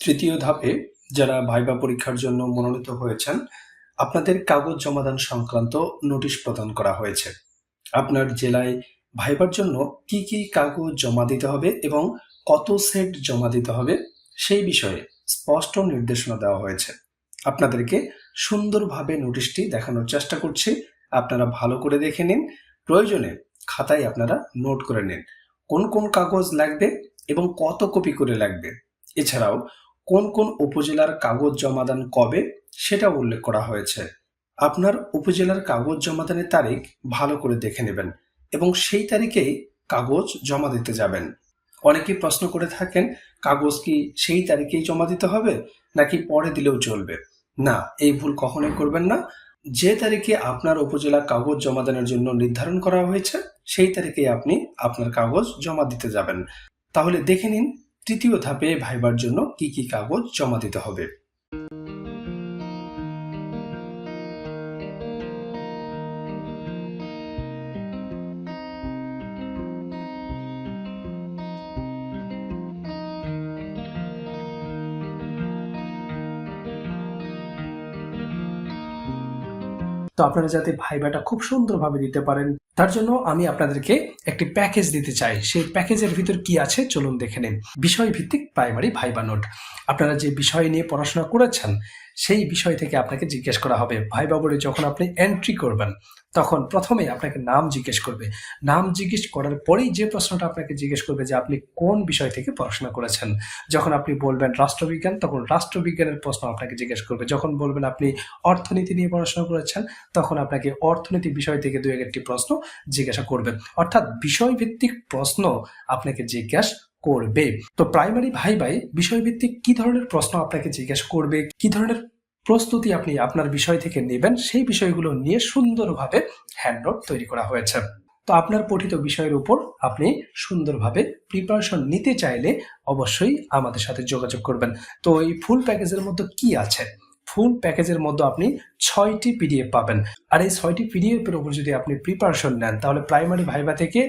তৃতীয় ধাপে যারা ভাইবা পরীক্ষার জন্য মনোনীত হয়েছেন, আপনাদের কাগজ জমাদান সংক্রান্ত নোটিশ প্রদান করা হয়েছে। আপনার জেলায় ভাইবার জন্য কি কি কাগজ জমা দিতে হবে এবং কত সেট জমা দিতে হবে, সেই বিষয়ে স্পষ্ট নির্দেশনা দেওয়া হয়েছে। আপনাদেরকে সুন্দরভাবে নোটিশটি দেখানোর চেষ্টা করছি। আপনারা ভালো করে দেখে নিন। প্রয়োজনে খাতায় আপনারা নোট করে নিন। কোন কোন কাগজ লাগবে এবং কত কপি করে লাগবে। এছাড়াও কোন কোন উপজেলার কাগজ জমাদান কবে সেটা উল্লেখ করা হয়েছে। আপনার উপজেলার কাগজ জমাদানের তারিখ ভালো করে দেখে নেবেন এবং সেই তারিখেই কাগজ জমা দিতে যাবেন। অনেকেই প্রশ্ন করে থাকেন, কাগজ কি সেই তারিখেই জমা দিতে হবে নাকি পরে দিলেও চলবে? না, এই ভুল কখনোই করবেন না। যে তারিখে আপনার উপজেলা কাগজ জমাদানের জন্য নির্ধারণ করা হয়েছে, সেই তারিখে আপনি আপনার কাগজ জমা দিতে যাবেন। তাহলে দেখে নিন তৃতীয় ধাপে ভাইবার জন্য কি কি কাগজ জমা দিতে হবে? তো আপনারা যাতে ভাইবাটা খুব সুন্দরভাবে দিতে পারেন তার জন্য আমি আপনাদেরকে একটি প্যাকেজ দিতে চাই। সেই প্যাকেজের ভিতর কি আছে চলুন দেখে নিন। বিষয় ভিত্তিক প্রাইমারি ভাইবা নোট। আপনারা যে বিষয় নিয়ে পড়াশোনা করেছেন, সেই বিষয় থেকে আপনাকে জিজ্ঞেস করা হবে। ভাইবা বোর্ডে যখন আপনি এন্ট্রি করবেন, তখন প্রথমে আপনাকে নাম জিজ্ঞেস করবে। নাম জিজ্ঞেস করার পরেই যে প্রশ্নটা আপনাকে জিজ্ঞেস করবে যে আপনি কোন বিষয় থেকে পড়াশোনা করেছেন, যখন আপনি বলবেন রাষ্ট্রবিজ্ঞান, তখন রাষ্ট্রবিজ্ঞানের প্রশ্ন আপনাকে জিজ্ঞেস করবে। যখন বলবেন আপনি অর্থনীতি নিয়ে পড়াশোনা করেছেন, তখন আপনাকে অর্থনীতি বিষয় থেকে দু একটি প্রশ্ন জিজ্ঞাসা করবে। অর্থাৎ বিষয়ভিত্তিক প্রশ্ন আপনাকে জিজ্ঞাসা করবে। তো প্রাইমারি ভাই ভাই, বিষয়ভিত্তিক কি ধরনের প্রশ্ন আপনাকে জিজ্ঞাসা করবে? কি ধরনের প্রস্তুতি আপনি আপনার বিষয় থেকে নেবেন? সেই বিষয়গুলো নিয়ে সুন্দরভাবে হ্যান্ডনোট তৈরি করা হয়েছে। তো আপনার পঠিত বিষয়ের উপর আপনি সুন্দরভাবে প্রিপারেশন নিতে চাইলে অবশ্যই আমাদের সাথে যোগাযোগ করবেন। তো এই ফুল প্যাকেজের মধ্যে কি আছে? ফুল প্যাকেজের মধ্যে আপনি ছয়টি পিডিএফ পাবেন। আর এই ছয়টি পিডিএফের উপর যদি আপনি প্রিপারেশন নেন, তাহলে প্রাইমারি ভাইবা থেকে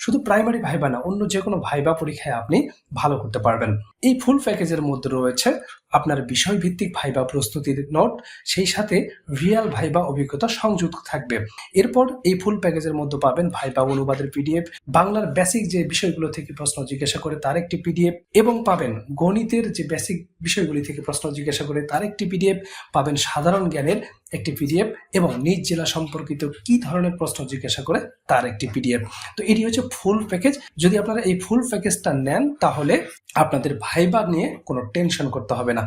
শুধু প্রাইমারি ভাইবা না, অন্য যে কোনো ভাইবা পরীক্ষায় আপনি ভালো করতে পারবেন। এই ফুল প্যাকেজের মধ্যে রয়েছে আপনার বিষয়ভিত্তিক ভাইবা প্রস্তুতির নোট, সেই সাথে রিয়াল ভাইবা অভিজ্ঞতা সংযুক্ত থাকবে। এরপর এই ফুল প্যাকেজের মধ্যে পাবেন ভাইবা অনুবাদের পিডিএফ, বাংলার বেসিক যে বিষয়গুলো থেকে প্রশ্ন জিজ্ঞাসা করে তার একটি পিডিএফ, এবং পাবেন গণিতের যে বেসিক বিষয়গুলি থেকে প্রশ্ন জিজ্ঞাসা করে তার একটি পিডিএফ, পাবেন সাধারণ জ্ঞানের একটি পিডিএফ এবং নিজ জেলা সম্পর্কিত কি ধরনের প্রশ্ন জিজ্ঞাসা করে তার একটি পিডিএফ তো এটি হচ্ছে ফুল প্যাকেজ যদি আপনারা এই ফুল প্যাকেজটা নেন, তাহলে আপনাদের ভাইবা নিয়ে কোনো টেনশন করতে হবে না।